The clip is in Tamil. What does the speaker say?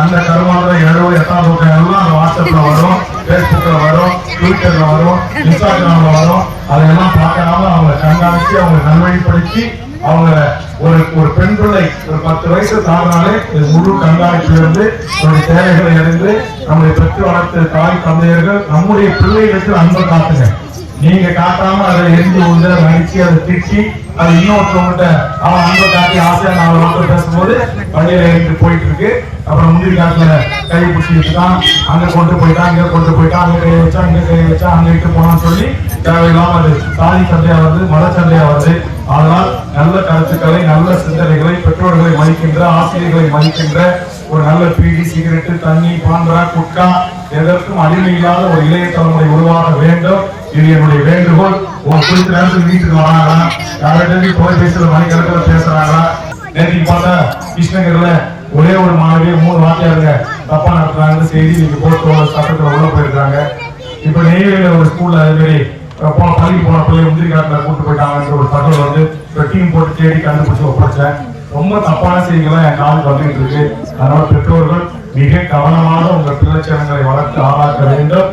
அந்த கருமாந்திர எழுபது எட்டாம் நூற்றாண்டு எல்லாம் அந்த வாட்ஸ்அப்ல வரும் பேஸ்புக்ல வரும் ட்விட்டர்ல வரும் இன்ஸ்டாகிராம்ல வரும். அதையெல்லாம் பார்க்காம அவங்க கண்காணிச்சு அவங்க நல்வழிப்படுத்தி அவங்க ஒரு ஒரு பெண் பிள்ளை ஒரு பத்து வயசு தாழ்னாலே முழு கண்காணிப்பிலிருந்து நம்முடைய தேவைகளை அறிந்து நம்முடைய பெற்று வளர்த்த தாய் தந்தையர்கள் நம்முடைய பிள்ளைகளுக்கு அன்பை காட்டுங்க. நீங்க காட்டாம அதை எரிந்து உள்ள நடிச்சு அதை திட்டி அது இன்னொருத்தவங்கிட்ட அவன் அன்பை காட்டி ஆசையா நான் வார்த்தை பேசும்போது வழியில ஏறிட்டு போயிட்டு இருக்கு அப்புறம் முந்திரி காட்டுல கை பிடிச்சி வச்சுட்டான் அங்க கொண்டு போயிட்டான் இங்க கொண்டு போயிட்டான் அங்க கையை வச்சா இங்க கையை வச்சா அங்க இட்டு போனான்னு சொல்லி தேவையில்லாம அது சாதி சண்டையா வருது மத சண்டையா வருது. ஆனால் நல்ல கருத்துக்களை நல்ல சிந்தனைகளை பெற்றோர்களை மதிக்கின்ற ஆசிரியர்களை மதிக்கின்ற ஒரு நல்ல பீடி சிகரெட்டு தண்ணி பான்பரா குட்கா எதற்கும் அடிமை இல்லாத ஒரு இளைய தலைமுறை உருவாக வேண்டும். இது என்னுடைய வேண்டுகோள் உங்க குறித்த நேரத்தில் வீட்டுக்கு வராங்களா? யார்கிட்ட மணி கணக்கில் பேசுறாங்களா? நேற்று பார்த்தா கிருஷ்ணகிரில ஒரே ஒரு மாணவியை மூணு வாத்தியாருங்க தப்பா நடத்துறாங்கன்னு செய்தி நீங்க போட்டு சட்டத்தில் உள்ள போயிருக்காங்க. இப்ப நெய்வேலியில ஒரு ஸ்கூல்ல அது மாதிரி போன பள்ளிக்கு போன பிள்ளைய முந்திரி காட்டில் கூட்டு போயிட்டாங்கன்ற ஒரு தகவல் வந்து டீம் போட்டு தேடி கண்டுபிடிச்சு ஒப்படைச்சேன் ரொம்ப தப்பான செய்திகள்லாம் என் காலுக்கு வந்துட்டு இருக்கு. அதனால பெற்றோர்கள் மிக கவனமாக உங்கள் பிள்ளைச்சனங்களை வளர்த்து ஆளாக்க வேண்டும்.